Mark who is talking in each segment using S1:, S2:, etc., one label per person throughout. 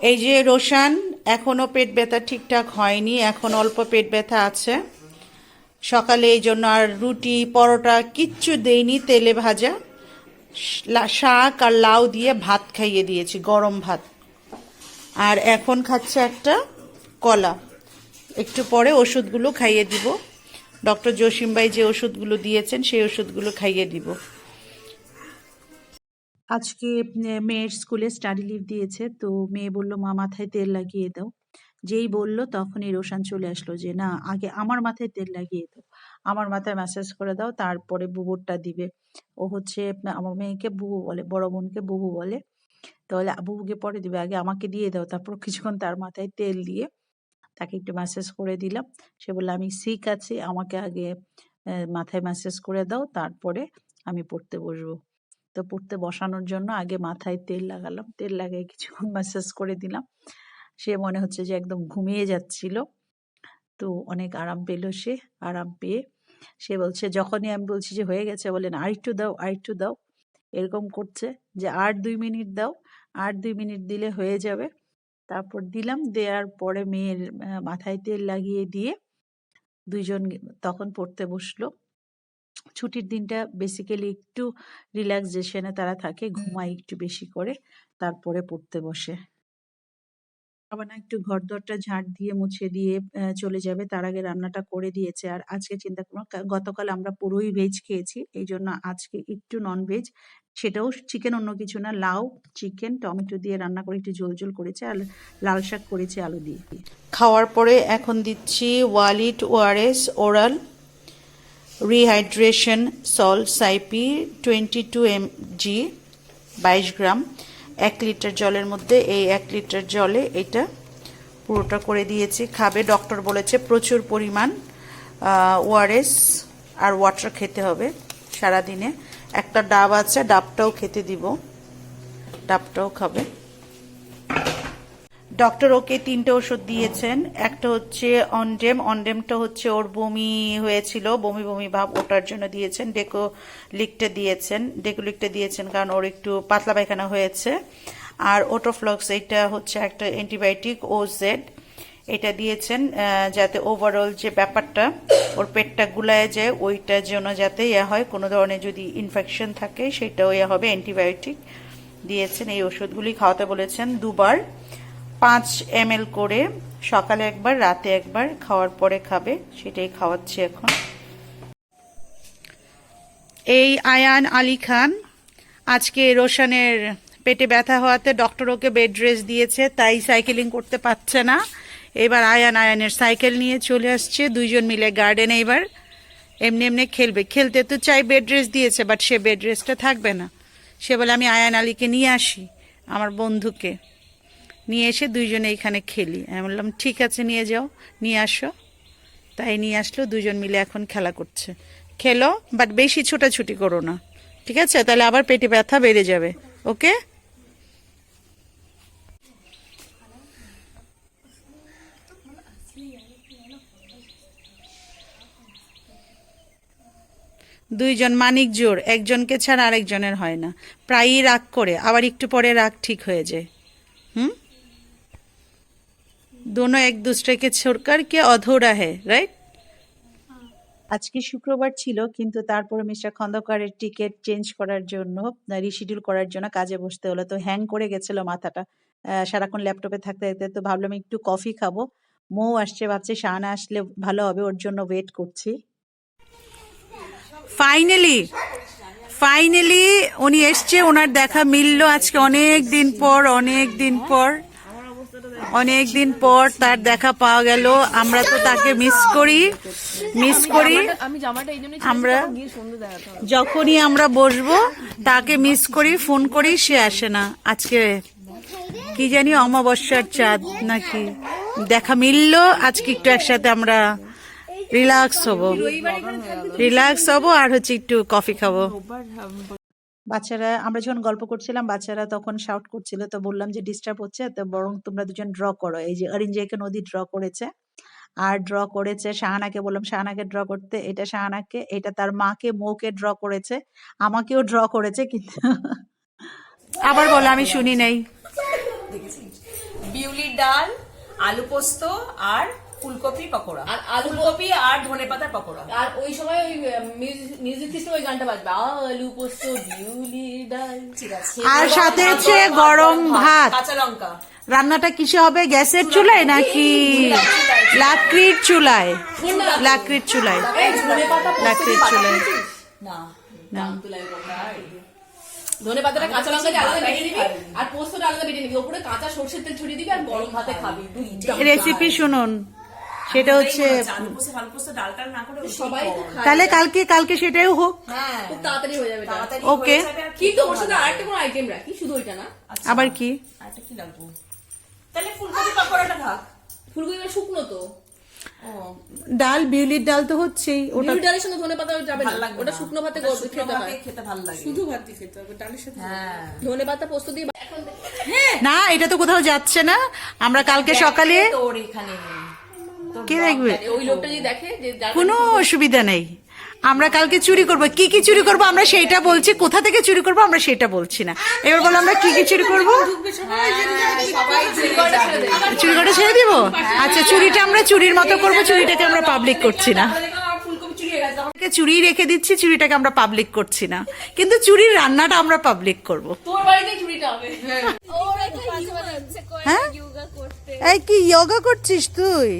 S1: এই যে রোশান এখনও পেট ব্যথা ঠিকঠাক হয়নি, এখন অল্প পেট ব্যথা আছে। সকালে এই জন্য আর রুটি, পরোটা কিচ্ছু দেইনি, তেলে ভাজা। শাক আর লাউ দিয়ে ভাত খাইয়ে দিয়েছি, গরম ভাত। আর এখন খাচ্ছে একটা কলা। একটু পরে ওষুধগুলো খাইয়ে দিব। ডক্টর জসিম ভাই যে ওষুধগুলো দিয়েছেন, সেই ওষুধগুলো খাইয়ে দিব। আজকে মেয়ের স্কুলে স্টাডি লিভ দিয়েছে, তো মেয়ে বলল, মা, মাথায় তেল লাগিয়ে দাও। যেই বলল, তখনই রোশান চলে আসলো যে, না, আগে আমার মাথায় তেল লাগিয়ে দাও। আমার মাথায় ম্যাসাজ করে দাও, তারপরে বুবুরটা দিবে। ও হচ্ছে, আমার মেয়েকে বুবু বলে, বড় বোনকে বুবু বলে। তাহলে বুবুকে পরে দিবে, আগে আমাকে দিয়ে দাও। তারপর কিছুক্ষণ তার মাথায় তেল দিয়ে তাকে একটু ম্যাসেজ করে দিলাম। সে বলল, আমি সিক আছি, আমাকে আগে মাথায় ম্যাসেজ করে দাও, তারপরে আমি পড়তে বসবো। তো পড়তে বসানোর জন্য আগে মাথায় তেল লাগালাম। তেল লাগিয়ে কিছুক্ষণ ম্যাসেজ করে দিলাম। সে মনে হচ্ছে যে একদম ঘুমিয়ে যাচ্ছিল। তো অনেক আরাম পেল সে, আরাম পেয়ে। সে বলছে, যখনই আমি বলছি যে হয়ে গেছে বলেন আরেকটু দাও আরেকটু দাও। এরকম করছে যে, আর দুই মিনিট দাও, আর দুই মিনিট দিলে হয়ে যাবে। তারপর দিলাম, দেওয়ার পরে মেয়ের মাথায় তেল লাগিয়ে দিয়ে দুইজন তখন পড়তে বসল। ছুটির দিনটা বেসিক্যালি একটু রিল্যাক্সেশনে তারা থাকে, ঘুমায় একটু বেশি করে, তারপরে পড়তে বসে। আবার না একটু ঘর দরটা ঝাড় দিয়ে, মুছে দিয়ে চলে যাবে, তার আগে রান্নাটা করে দিয়েছে। আর আজকে চিন্তা করো গতকাল আমরা পুরোই ভেজ খেয়েছি এই জন্য আজকে একটু নন ভেজ সেটাও চিকেন অন্য কিছু না, লাউ চিকেন টমেটো দিয়ে রান্না করে একটু ঝোল ঝোল করেছে, আর লাল শাক করেছে, আলু দিয়ে। খাওয়ার পরে এখন দিচ্ছি ওয়ালিট ওআরএস ওরাল রিহাইড্রেশন সল্ট সাইপি টোয়েন্টি টু এম জি বাইশ গ্রাম, এক লিটার জলের মধ্যে এই এক লিটার জলে এটা পুরোটা করে দিয়েছি। খাবে ডক্টর বলেছে, প্রচুর পরিমাণ ওআরএস আর ওয়াটার খেতে হবে সারাদিনে। একটা ডাব আছে, ডাবটাও খেতে দিব। ডাবটাও খাবে। ডক্টর ওকে তিনটে ওষুধ দিয়েছেন। একটা হচ্ছে অনডেম, অনডেমটা হচ্ছে ওর বমি হয়েছিল, বমি বমি ভাব ওটার জন্য দিয়েছেন। ডেকো লিকটা দিয়েছেন। ডেকো লিকটা দিয়েছেন কারণ ওর একটু পাতলা পায়খানা হয়েছে। আর ওটোফ্লক্স, এটা হচ্ছে একটা অ্যান্টিবায়োটিক ও জেড এটা দিয়েছেন যাতে ওভারঅল যে ব্যাপারটা, ওর পেটটা গুলায় যায় ওইটার জন্য যাতে ইয়ে হয়। কোনো ধরনের যদি ইনফেকশন থাকে, সেটাও ইয়ে হবে, অ্যান্টিবায়োটিক দিয়েছেন। এই ওষুধগুলি খাওয়াতে বলেছেন দুবার। পাঁচ এম করে সকালে একবার, রাতে একবার খাওয়ার পরে খাবে, সেটাই খাওয়াচ্ছি এখন। এই আয়ান আলী খান, আজকে রোশনের পেটে ব্যথা হওয়াতে ডক্টর ওকে বেড রেস্ট দিয়েছে, তাই সাইকেলিং করতে পারছে না। এবার আয়ান আয়ানের সাইকেল নিয়ে চলে আসছে, দুইজন মিলে গার্ডেনে এবার এমনি এমনি খেলবে। খেলতে তো চাই বেড রেস্ট দিয়েছে বাট সে বেড রেস্টটা থাকবে না। সে বলে, আমি আয়ান আলীকে নিয়ে আসি, আমার বন্ধুকে। নিয়ে এসে দুইজনে এখানে খেলি। আমি বললাম, ঠিক আছে, নিয়ে যাও, নিয়ে আসো। তাই নিয়ে আসলো, দুজন মিলে এখন খেলা করছে। খেলো বাট বেশি ছোটাছুটি করো না, ঠিক আছে? তাহলে আবার পেটে ব্যথা বেড়ে যাবে, ওকে? দুইজন মানিক জোর, একজনকে ছাড়া আরেকজনের হয় না। প্রায়ই রাগ করে, আবার একটু পরে রাগ ঠিক হয়ে যায়। হুম? दोनों एक दूसरे के छोड़कर के अधूरा है রাইট আজকে শুক্রবার ছিল কিন্তু তারপরে মিস্টার খন্দকারের টিকিট চেঞ্জ করার জন্য রিশিডিউল করার জন্য কাজে বসতে হলো তো হ্যাং করে গেছিল মাথাটা আহ, সারাক্ষণ ল্যাপটপে থাকতে থাকতে তো ভাবলাম একটু কফি খাবো মৌ আসছে ভাবছে শাহানা আসলে ভালো হবে ওর জন্য ওয়েট করছি ফাইনালি ফাইনালি উনি এসছে ওনার দেখা মিললো আজকে অনেক দিন পর অনেক দিন পর অনেক দিন পর তার দেখা পাওয়া গেল। আমরা তো তাকে মিস করি মিস করি। আমরা যখনই আমরা বসবো তাকে মিস করি ফোন করি সে আসে না। আজকে কি জানি অমাবস্যার চাঁদ নাকি। দেখা মিললো আজকে একটু একসাথে আমরা রিল্যাক্স হব। রিল্যাক্স হব আর হচ্ছে একটু কফি খাব। বাচ্চারা, আমরা যখন গল্প করছিলাম, বাচ্চারা তখন শাউট করছিল, তো বললাম যে ডিস্টার্ব হচ্ছে, তো বরং তোমরা দুজন ড্র করো। এই যে অরিঞ্জয়কে নদী ড্র করেছে, আর ড্র করেছে শাহানাকে, বললাম, শাহানাকে ড্র করতে, এটা শাহানাকে, এটা তার মাকে, মৌকে ড্র করেছে, আমাকেও ড্র করেছে কিন্তু। আবার বলো, আমি শুনি নাই।
S2: বিউলির ডাল, আলু পোস্ত আর ফুলকপি পকোড়া।
S3: আর আলু-
S2: কপি আর ধনেপাতার পকোড়া।
S3: আর ওই সময় ওই মিউজিক সিস্টেম ওই গানটা বাজবে। আলু পোস্ত বিউলি ডাল
S2: ঠিক আছে
S1: আর সাথে হচ্ছে গরম ভাত।
S2: কাঁচা লঙ্কা।
S1: রান্নাটা কিসে হবে? গ্যাসের চুলায় নাকি লাকড়ির চুলায়? লাকড়ির চুলায়। লাকড়ির চুলায়।
S2: না।
S3: ধনে পাতাটা কাঁচা লঙ্কা দিয়ে আলাদা বেটে নিবি আর পোস্তটা আলাদা বেটে নিবি। ওপরে কাঁচা সর্ষের তেল ছড়িয়ে দিবি আর গরম ভাতে খাবি।
S1: রেসিপি শুনুন। সেটা হচ্ছে। তাহলে কালকে কালকে সেটাও হোক।
S2: হ্যাঁ।
S3: খুব তাড়াতাড়ি হয়ে যাবে.
S2: হয়ে আর
S3: কিন্তু ওর সাথে আরেকটা কোনো আইটেম রাখি? শুধু ওইটা না?
S2: আচ্ছা,
S1: আবার কি?
S2: আরেকটা কি লাগবে? তাহলে ফুলকপি পকোড়াটা থাক।
S3: ফুলকপি শুকনো তো।
S1: ডাল বিউলির ডাল তো হচ্ছেই। ওটা
S3: ডালের সঙ্গে ধনে পাতা যাবে না। ওটা শুকনো ভাতে খেতে হয়।
S2: খেতে ভালো লাগে।
S3: শুধু ভাত দিয়ে খেতে হবে ডালের সাথে।
S2: হ্যাঁ।
S3: ধনে পাতা পোস্ত দিয়ে
S1: না এটা তো কোথাও যাচ্ছে না। আমরা কালকে সকালে
S2: তোর এখানে।
S1: কে দেখবে?
S3: ওই লোকটা যদি দেখে যে
S1: কোনো অসুবিধা নেই। আমরা কালকে চুরি করব। কি কি চুরি করব আমরা সেইটা বলছি। কোথা থেকে চুরি করব আমরা সেটা বলছি না। এবার বলো আমরা কি কি চুরি করব?
S3: চুরি ছেড়ে
S1: করে ছেড়ে দিব? আচ্ছা চুরিটা আমরা চুরির মতো করব চুরিটাকে আমরা পাবলিক করছি না।
S3: চুরি হয়ে
S1: রেখে দিচ্ছি চুরিটাকে আমরা পাবলিক করছি না। কিন্তু চুরির রান্নাটা আমরা পাবলিক করব।
S3: তোর বাড়িতে চুরিটা হবে।
S1: হ্যাঁ। এই কি যোগা করছিস তুই?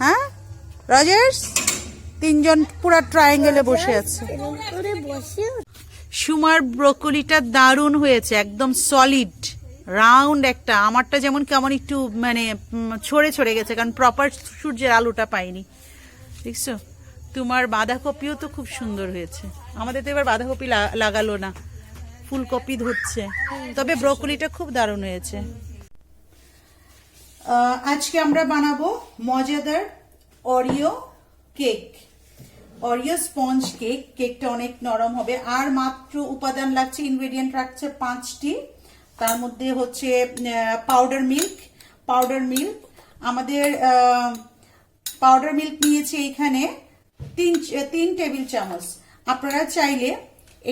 S1: হ্যাঁ? রজার্স? তিনজন পুরা ট্রায়াঙ্গেলে বসে আছে। সুমার ব্রোকলিটা দারুণ হয়েছে একদম সলিড রাউন্ড একটা। আমারটা যেমন কেমন একটু মানে ছড়ে ছড়ে গেছে কারণ প্রপার সূর্যের আলোটা পাইনি। দেখছ? তোমার বাঁধাকপিও তো খুব সুন্দর হয়েছে। আমাদের তো এবার বাঁধাকপি লাগালো না। ফুলকপি ধরছে। তবে ব্রোকলিটা খুব দারুণ হয়েছে। আজকে আমরা বানাবো মজাদার Oreo cake Oreo sponge cake কেকটা অনেক নরম হবে। আর মাত্র উপাদান লাগছে ইনগ্রেডিয়েন্ট রাখছে পাঁচটি। তার মধ্যে হচ্ছে পাউডার মিল্ক পাউডার মিল্ক আমাদের পাউডার মিল্ক নিয়েছি এখানে তিন তিন টেবিল চামচ। আপনারা চাইলে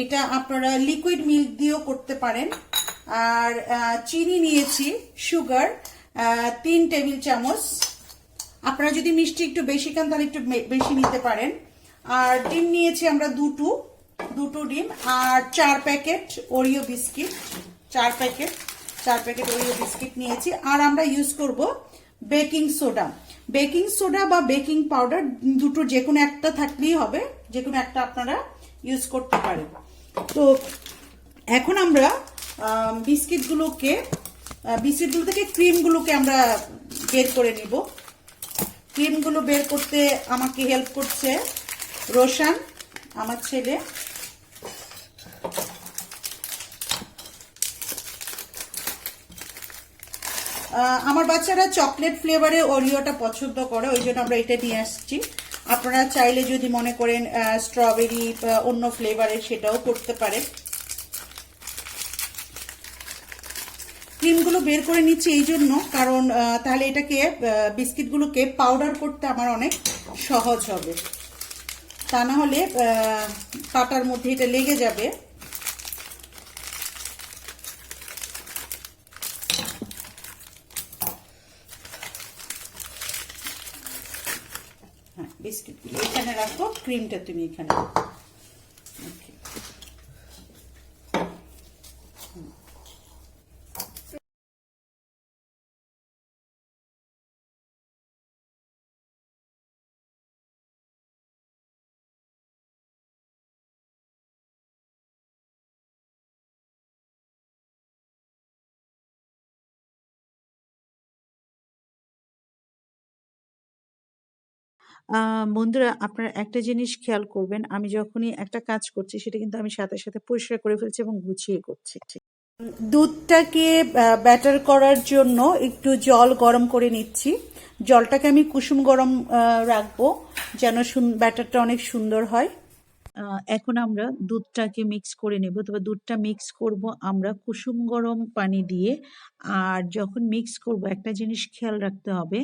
S1: এটা আপনারা লিকুইড মিল্ক দিয়েও করতে পারেন। আর চিনি নিয়েছি সুগার তিন টেবিল চামচ। আপনারা যদি মিষ্টি একটু বেশি খান, তাহলে একটু বেশি নিতে পারেন। আর ডিম নিয়েছি আমরা দুটো দুটো ডিম আর চার প্যাকেট ওরিও বিস্কিট। চার প্যাকেট চার প্যাকেট ওরিও বিস্কিট নিয়েছি। আর আমরা ইউজ করব বেকিং সোডা। বেকিং সোডা বা বেকিং পাউডার দুটো যে কোনো একটা থাকলেই হবে যে কোনো একটা আপনারা ইউজ করতে পারেন। তো এখন আমরা বিস্কিটগুলোকে বিস্কিটগুলো থেকে ক্রিমগুলোকে আমরা বের করে নিব। ক্রিমগুলো বের করতে আমাকে হেল্প করছে রোশান, আমার ছেলে। আমার বাচ্চারা চকলেট ফ্লেভারে ওরিওটা পছন্দ করে, ওই জন্য আমরা এটা নিয়ে আসছি। আপনারা চাইলে যদি মনে করেন স্ট্রবেরি অন্য ফ্লেভারের সেটাও করতে পারেন। ক্রিমগুলো বের করে নিচ্ছি এই জন্য, কারণ তাহলে এটাকে বিস্কিটগুলোকে পাউডার করতে আমার অনেক সহজ হবে তা না হলে পাটার মধ্যে এটা লেগে যাবে হ্যাঁ বিস্কিটগুলো এখানে রাখো, ক্রিমটা তুমি এখানে রাখো। বন্ধুরা, আপনারা একটা জিনিস খেয়াল করবেন, আমি যখনই একটা কাজ করছি, সেটা কিন্তু আমি সাথে সাথে পরিষ্কার করে ফেলছি এবং গুছিয়ে করছি। দুধটাকে ব্যাটার করার জন্য একটু জল গরম করে নিচ্ছি। জলটাকে আমি কুসুম গরম রাখব যেন ব্যাটারটা অনেক সুন্দর হয়। এখন আমরা দুধটাকে মিক্স করে নেব। তবে দুধটা মিক্স করব আমরা কুসুম গরম পানি দিয়ে। আর যখন মিক্স করব, একটা জিনিস খেয়াল রাখতে হবে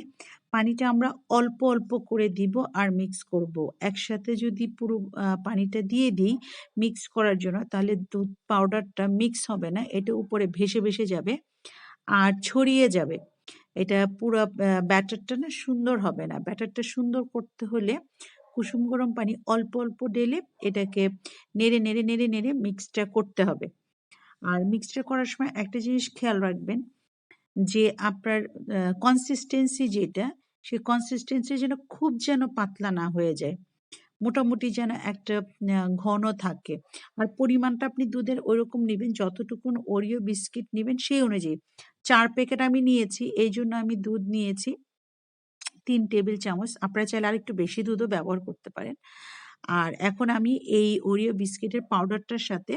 S1: পানিটা আমরা অল্প অল্প করে দিব আর মিক্স করব। একসাথে যদি পুরো পানিটা দিয়ে দিই মিক্স করার জন্য, তাহলে দুধ পাউডারটা মিক্স হবে না, এটা উপরে ভেসে ভেসে যাবে আর ছড়িয়ে যাবে। এটা পুরো ব্যাটারটা না সুন্দর হবে না। ব্যাটারটা সুন্দর করতে হলে কুসুম গরম পানি অল্প অল্প ঢেলে এটাকে নেড়ে নেড়ে নেড়ে নেড়ে মিক্সটা করতে হবে। আর মিক্সটা করার সময় একটা জিনিস খেয়াল রাখবেন যে আপনার কনসিস্টেন্সি যেটা সেই কনসিস্টেন্সি যেন খুব যেন পাতলা না হয়ে যায়। মোটামুটি যেন একটা ঘন থাকে। আর পরিমাণটা আপনি দুধের ওইরকম নেবেন, যতটুকুন ওরিও বিস্কিট নেবেন সেই অনুযায়ী। চার প্যাকেট আমি নিয়েছি, এই জন্য আমি দুধ নিয়েছি। তিন টেবিল চামচ। আপনারা চাইলে আর একটু বেশি দুধও ব্যবহার করতে পারেন। আর এখন আমি এই ওরিও বিস্কিটের পাউডারটার সাথে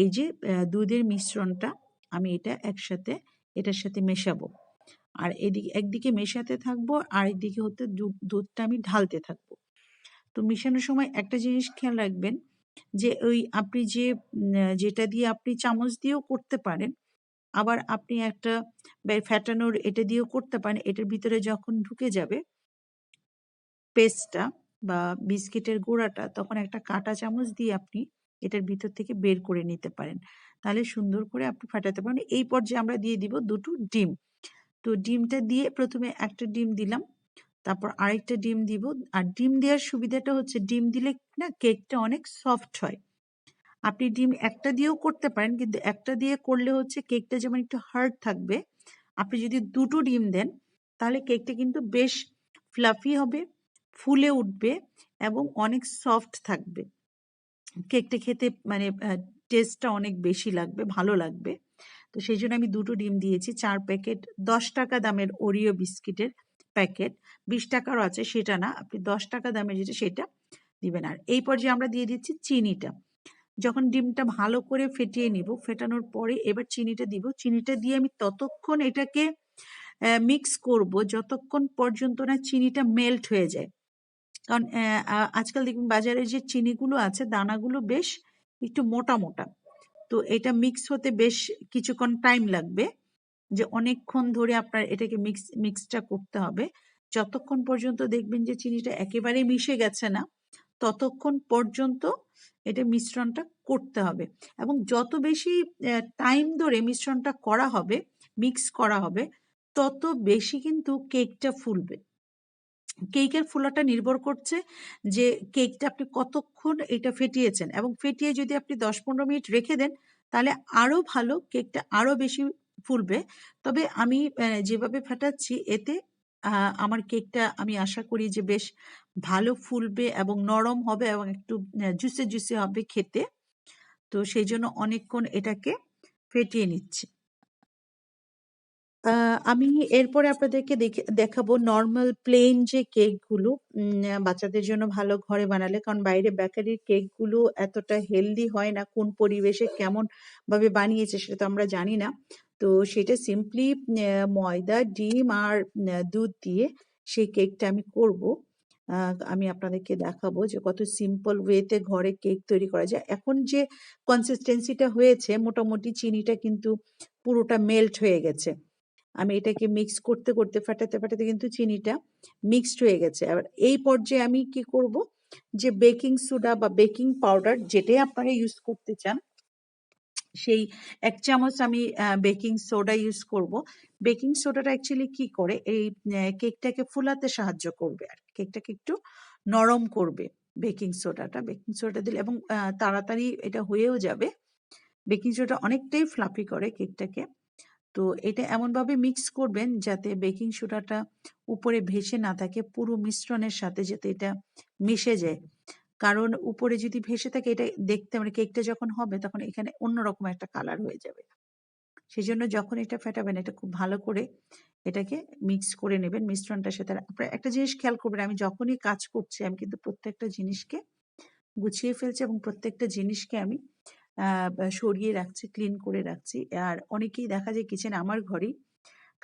S1: এই যে দুধের মিশ্রণটা, আমি এটা একসাথে, এটার সাথে মেশাবো। আর এদিকে, একদিকে মেশাতে থাকব, আর একদিকে হতে দুধটা আমি ঢালতে থাকব। তো মেশানোর সময় একটা জিনিস খেয়াল রাখবেন যে, ওই আপনি যে যেটা দিয়ে আপনি চামচ দিয়েও করতে পারেন, আবার আপনি একটা ফ্যাটানোর এটা দিয়েও করতে পারেন, এটার ভিতরে যখন ঢুকে যাবে পেস্টটা বা বিস্কিটের গোড়াটা, তখন একটা কাঁটা চামচ দিয়ে আপনি এটার ভিতর থেকে বের করে নিতে পারেন। তাহলে সুন্দর করে আপনি ফাটাতে পারেন। এই পর্যায়ে আমরা দিয়ে দিব দুটো ডিম। তো ডিমটা দিয়ে প্রথমে একটা ডিম দিলাম, তারপর আরেকটা ডিম দিব। আর ডিম দেওয়ার সুবিধাটা হচ্ছে ডিম দিলে না কেকটা অনেক সফট হয়। আপনি ডিম একটা দিয়েও করতে পারেন, কিন্তু একটা দিয়ে করলে হচ্ছে কেকটা যেমন একটু হার্ড থাকবে, আপনি যদি দুটো ডিম দেন, তাহলে কেকটা কিন্তু বেশ ফ্লাফি হবে, ফুলে উঠবে এবং অনেক সফট থাকবে। কেকটা খেতে মানে টেস্টটা অনেক বেশি লাগবে, ভালো লাগবে। তো সেই জন্য আমি দুটো ডিম দিয়েছি। চার প্যাকেট দশ টাকা দামের ওরিও বিস্কিটের প্যাকেট। বিশ টাকারও আছে, সেটা না। আপনি দশ টাকা দামের যেটা, সেটা দিবেন। আর এই পর্যায়ে আমরা দিয়ে দিচ্ছি চিনিটা। যখন ডিমটা ভালো করে ফেটিয়ে নিব, ফেটানোর পরে এবার চিনিটা দিব। চিনিটা দিয়ে আমি ততক্ষণ এটাকে মিক্স করব যতক্ষণ পর্যন্ত না চিনিটা মেল্ট হয়ে যায়। কারণ আজকাল দেখবেন বাজারে যে চিনিগুলো আছে, দানাগুলো বেশ একটু মোটা মোটা। তো এটা মিক্স হতে বেশ কিছুক্ষণ টাইম লাগবে। যে অনেকক্ষণ ধরে আপনার এটাকে মিক্স মিক্সটা করতে হবে। যতক্ষণ পর্যন্ত দেখবেন যে চিনিটা একেবারে মিশে গেছে না, ততক্ষণ পর্যন্ত এটা মিশ্রণটা করতে হবে। এবং যত বেশি টাইম ধরে মিশ্রণটা করা হবে মিক্স করা হবে, তত বেশি কিন্তু কেকটা ফুলবে। কেকের ফুলাটা নির্ভর করছে যে কেকটা আপনি কতক্ষণ এটা ফেটিয়েছেন এবং ফেটিয়ে যদি আপনি দশ পনেরো মিনিট রেখে দেন, তাহলে আরও ভালো কেকটা আরও বেশি ফুলবে। তবে আমি যেভাবে ফাটাচ্ছি, এতে আমার কেকটা আমি আশা করি যে বেশ ভালো ফুলবে এবং নরম হবে এবং একটু জুসে জুসে হবে খেতে। তো সেই জন্য অনেকক্ষণ এটাকে ফেটিয়ে নিচ্ছি। আমি এরপরে আপনাদেরকে দেখে দেখাবো নর্মাল প্লেন যে কেকগুলো উম, বাচ্চাদের জন্য ভালো ঘরে বানালে। কারণ বাইরে বেকারির কেকগুলো এতটা হেলদি হয় না কোন পরিবেশে কেমন ভাবে বানিয়েছে সেটা তো আমরা জানি না। তো সেটা সিম্পলি ময়দা ডিম আর দুধ দিয়ে সেই কেকটা আমি করব। আমি আপনাদেরকে দেখাবো যে কত সিম্পল ওয়েতে ঘরে কেক তৈরি করা যায়। এখন যে কনসিস্টেন্সিটা হয়েছে মোটামুটি চিনিটা কিন্তু পুরোটা মেল্ট হয়ে গেছে। আমি এটাকে মিক্স করতে করতে, ফাটাতে ফাটাতে কিন্তু চিনিটা মিক্সড হয়ে গেছে। এবার এই পর্যায়ে আমি কি করব? যে বেকিং সোডা বা বেকিং পাউডার যেটাই আপনারা ইউজ করতে চান, সেই এক চামচ আমি বেকিং সোডা ইউজ করব। বেকিং সোডাটা অ্যাকচুয়ালি কি করে? এই কেকটাকে ফুলাতে সাহায্য করবে আর কেকটাকে একটু নরম করবে বেকিং সোডাটা বেকিং সোডা দিলে এবং তাড়াতাড়ি এটা হয়েও যাবে। বেকিং সোডা অনেকটাই ফ্লাফি করে কেকটাকে তো এটা এমনভাবে মিক্স করবেন যাতে বেকিং সোডাটা উপরে ভেসে না থাকে, পুরো মিশ্রণের সাথে যাতে এটা মিশে যায়। কারণ উপরে যদি ভেসে থাকে, এটা দেখতে মানে কেকটা যখন হবে, তখন এখানে অন্যরকম একটা কালার হয়ে যাবে। সেই জন্য যখন এটা ফেটাবেন, এটা খুব ভালো করে এটাকে মিক্স করে নেবেন, মিশ্রণটার সাথে। আপনারা একটা জিনিস খেয়াল করবেন, আমি যখনই কাজ করছি, আমি কিন্তু প্রত্যেকটা জিনিসকে গুছিয়ে ফেলছি এবং প্রত্যেকটা জিনিসকে আমি সরিয়ে রাখছি ক্লিন করে রাখছি। আর অনেকেই দেখা যায় কিচেন আমার ঘরেই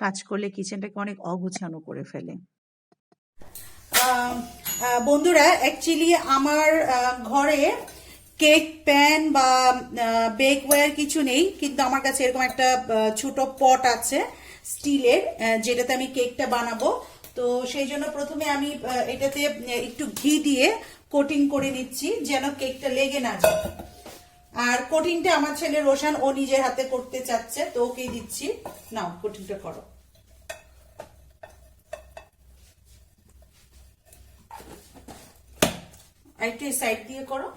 S1: কাজ করলে কিচেনটাকে অনেক অগুছানো করে ফেলে।
S4: বন্ধুরা অ্যাকচুয়ালি আমার ঘরে কেক প্যান বা বেকওয়্যার কিছু নেই। কিন্তু আমার কাছে এরকম একটা ছোট পট আছে স্টিলের যেটাতে আমি কেকটা বানাবো। তো সেই জন্য প্রথমে আমি এটাতে একটু ঘি দিয়ে কোটিং করে নিচ্ছি, যেন কেকটা লেগে না যায়।
S1: আর কোটিংটা আমার ছেলে রোশান, ও নিজের হাতে করতে চাচ্ছে, তো ওকেই দিচ্ছি। নাও কোটিংটা করো। একটু সাইড দিয়ে করো।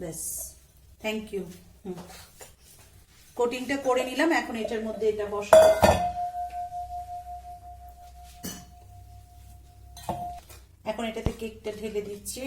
S1: ব্যাস। থ্যাংক ইউ কোটিংটা করে নিলাম, এখন এটার মধ্যে এটা বসাবো। এখন এটাতে কেকটা ঢেলে দিচ্ছি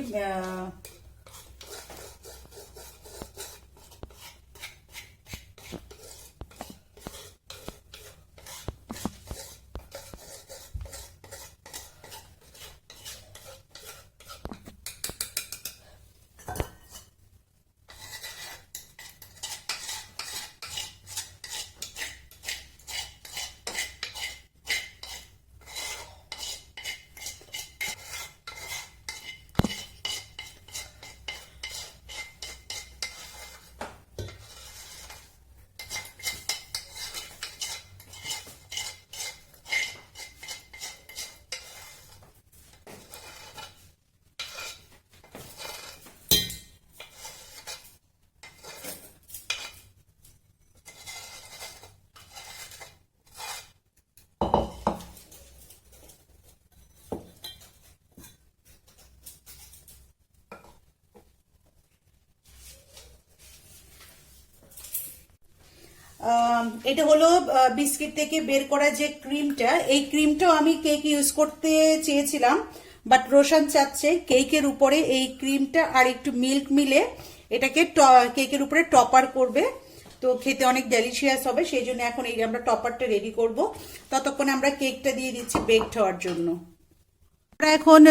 S1: এটা হলো বিস্কিট থেকে বের করা যে ক্রিমটা, এই ক্রিমটাও আমি কেক ইউজ করতে চেয়েছিলাম, বাট রোশন চাচ্ছে কেকের উপরে এই ক্রিমটা আর একটু মিল্ক মিলে এটাকে কেকের উপরে টপার করবে। তো খেতে অনেক ডেলিশিয়াস হবে, সেই জন্য এখন এই আমরা টপারটা রেডি করব। ততক্ষণে আমরা কেকটা দিয়ে দিচ্ছি বেকড হওয়ার জন্য। আমরা এখন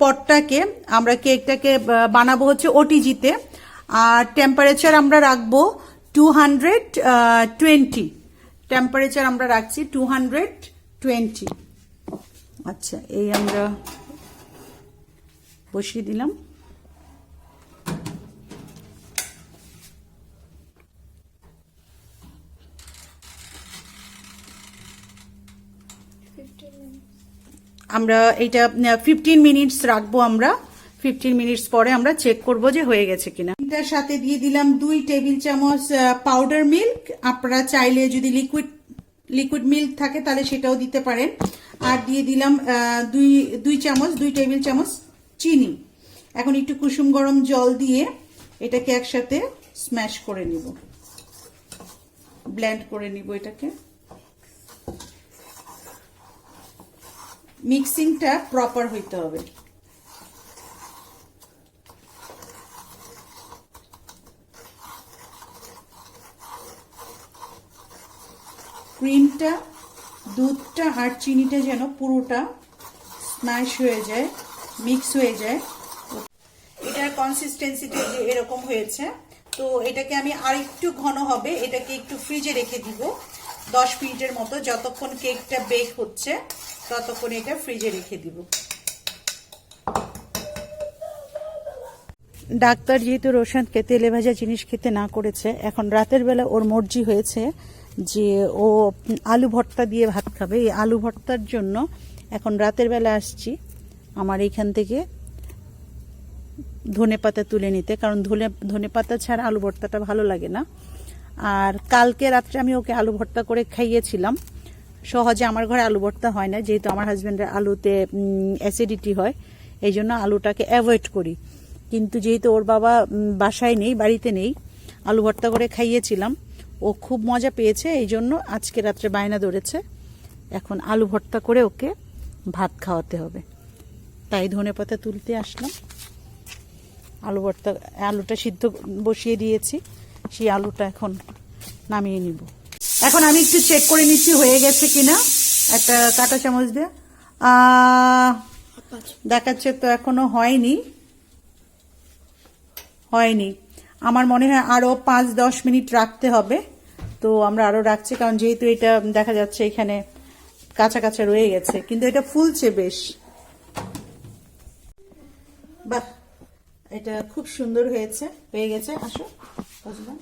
S1: পটটাকে, আমরা কেকটাকে বানাবো হচ্ছে ওটিজিতে আর টেম্পারেচার আমরা রাখব টু হান্ড্রেড টোয়েন্টি টেম্পারেচার আমরা রাখছি টু হান্ড্রেড টোয়েন্টি আচ্ছা এই আমরা বসিয়ে দিলাম। আমরা এটা ফিফটিন মিনিটস রাখব আমরা। ফিফটিন মিনিটস পরে আমরা চেক করব যে হয়ে গেছে কিনা। এটার সাথে দিয়ে দিলাম দুই টেবিল চামচ পাউডার মিল্ক আপনারা চাইলে যদি লিকুইড লিকুইড মিল্ক থাকে তাহলে সেটাও দিতে পারেন। আর দিয়ে দিলাম দুই দুই চামচ, দুই টেবিল চামচ চিনি। এখন একটু কুসুম গরম জল দিয়ে এটাকে একসাথে স্ম্যাশ করে নিব। ব্ল্যান্ড করে নিব এটাকে। মিক্সিংটা প্রপার হইতে হবে। ক্রিমটা দুধটা, আর চিনিটা যেন পুরোটা স্ম্যাশ হয়ে যায় মিক্স হয়ে যায়। এটার কনসিস্টেন্সিটা যে এরকম হয়েছে। তো এটাকে আমি আরেকটু ঘন হবে, এটাকে একটু ফ্রিজে রেখে দিব। দশ মিনিটের মতো, যতক্ষণ কেকটা বেক হচ্ছে, ততক্ষণ এটা ফ্রিজে রেখে দিব। ডাক্তার যেহেতু রোশানকে তেলে ভাজা জিনিস খেতে না করেছে, এখন রাতের বেলা ওর মর্জি হয়েছে। যে ও আলু ভর্তা দিয়ে ভাত খাবে। এই আলু ভর্তার জন্য এখন রাতের বেলা আসছি। আমার এইখান থেকে ধনে পাতা তুলে নিতে, কারণ ধনে ধনে পাতা ছাড়া আলু ভর্তাটা ভালো লাগে না। আর কালকে রাত্রে আমি ওকে আলু ভর্তা করে খাইয়েছিলাম। সহজে আমার ঘরে আলু ভর্তা হয় না, যেহেতু আমার হাজব্যান্ডের আলুতে অ্যাসিডিটি হয়, এই জন্য আলুটাকে অ্যাভয়েড করি। কিন্তু যেহেতু ওর বাবা বাসায় নেই, বাড়িতে নেই, আলু ভর্তা করে খাইয়েছিলাম। ও খুব মজা পেয়েছে, এই জন্য আজকে রাত্রে বায়না ধরেছে। এখন আলু ভর্তা করে ওকে ভাত খাওয়াতে হবে। তাই ধনে পাতা তুলতে আসলাম। আলু ভর্তা, আলুটা সিদ্ধ বসিয়ে দিয়েছি। সেই আলুটা এখন নামিয়ে নিব। এখন আমি একটু চেক করে নিচ্ছি হয়ে গেছে কিনা। একটা কাঁটা চামচ দিয়ে। দেখাচ্ছে তো এখনও হয়নি। হয়নি। আমার মনে হয় আরও পাঁচ, দশ মিনিট রাখতে হবে। তো আমরা আরও রাখছি, কারণ যেহেতু এটা দেখা যাচ্ছে এখানে কাঁচা কাঁচা রয়ে গেছে, কিন্তু এটা ফুলছে বেশ। বাহ, এটা খুব সুন্দর হয়েছে পেয়ে গেছে, আসো বুঝলাম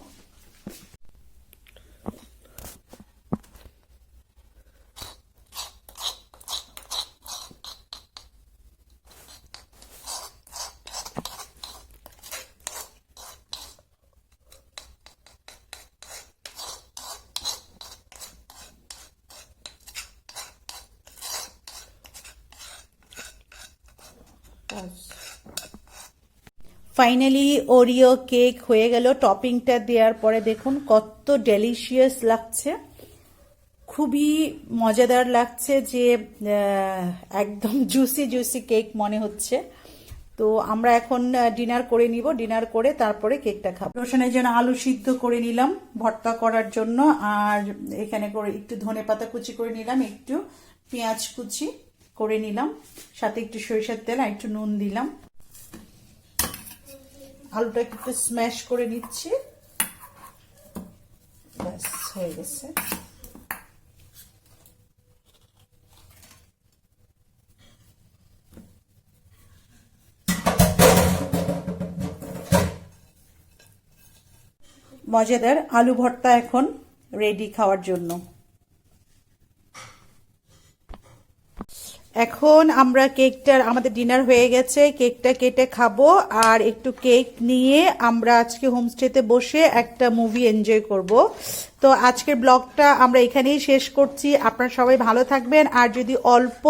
S1: ফাইনালি ওরিও কেক হয়ে গেল। টপিংটা দেওয়ার পরে দেখুন কত ডেলিশিয়াস লাগছে। খুবই মজাদার লাগছে যে একদম জুসি জুসি কেক মনে হচ্ছে। তো আমরা এখন ডিনার করে নিব। ডিনার করে তারপরে কেকটা খাব। রোশনের জন্য আলু সিদ্ধ করে নিলাম ভর্তা করার জন্য। আর এখানে করে একটু ধনে পাতা কুচি করে নিলাম, একটু পেঁয়াজ কুচি করে নিলাম। সাথে একটু সরিষার তেল আর একটু নুন দিলাম। আলুটা একটু স্ম্যাশ করে নিচ্ছি। ব্যাস, হয়ে গেছে। মজাদার আলু ভর্তা এখন রেডি খাওয়ার জন্য। এখন আমরা কেকটার, আমাদের ডিনার হয়ে গেছে, কেকটা কেটে খাব আর একটু কেক নিয়ে আমরা আজকে হোমস্টেতে বসে একটা মুভি এনজয় করব। তো আজকের ব্লগটা আমরা এখানেই শেষ করছি। আপনারা সবাই ভালো থাকবেন। আর যদি অল্প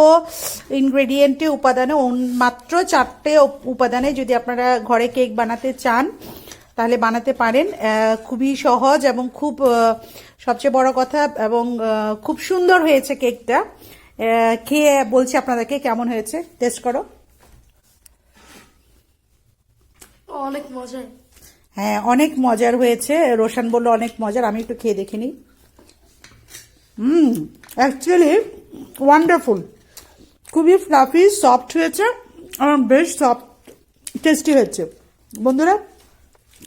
S1: ইনগ্রেডিয়েন্টে উপাদানে মাত্র চারটে উপাদানে যদি আপনারা ঘরে কেক বানাতে চান, তাহলে বানাতে পারেন। খুবই সহজ এবং খুব সবচেয়ে বড় কথা এবং খুব সুন্দর হয়েছে কেকটা। খেয়ে বলছি আপনাদেরকে? কেমন হয়েছে? টেস্ট করো।
S4: অনেক মজার।
S1: হ্যাঁ অনেক মজার হয়েছে। রোশন বলল অনেক মজার। আমি একটু খেয়ে দেখিনি হুম অ্যাকচুয়ালি ওয়ান্ডারফুল খুবই ফ্লাফি সফট হয়েছে। আর বেশ সফট টেস্টি হয়েছে। বন্ধুরা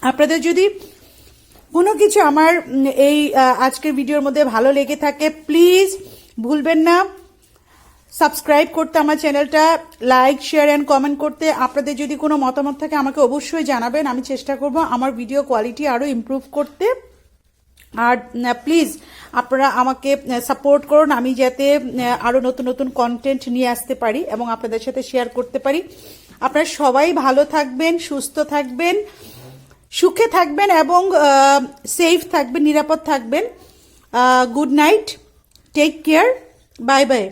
S1: আপনাদের যদি কোনো কিছু আমার এই আজকের ভিডিওর মধ্যে ভালো লেগে থাকে প্লিজ ভুলবেন না। সাবস্ক্রাইব করতে আমার চ্যানেলটা লাইক শেয়ার অ্যান্ড কমেন্ট করতে। আপনাদের যদি কোনো মতামত থাকে আমাকে অবশ্যই জানাবেন। আমি চেষ্টা করব আমার ভিডিও কোয়ালিটি আরও ইমপ্রুভ করতে। আর প্লিজ আপনারা আমাকে সাপোর্ট করুন। আমি যাতে আরও নতুন নতুন কন্টেন্ট নিয়ে আসতে পারি এবং আপনাদের সাথে শেয়ার করতে পারি। আপনারা সবাই ভালো থাকবেন, সুস্থ থাকবেন, সুখে থাকবেন এবং সেফ থাকবেন, নিরাপদ থাকবেন। Good night take care bye bye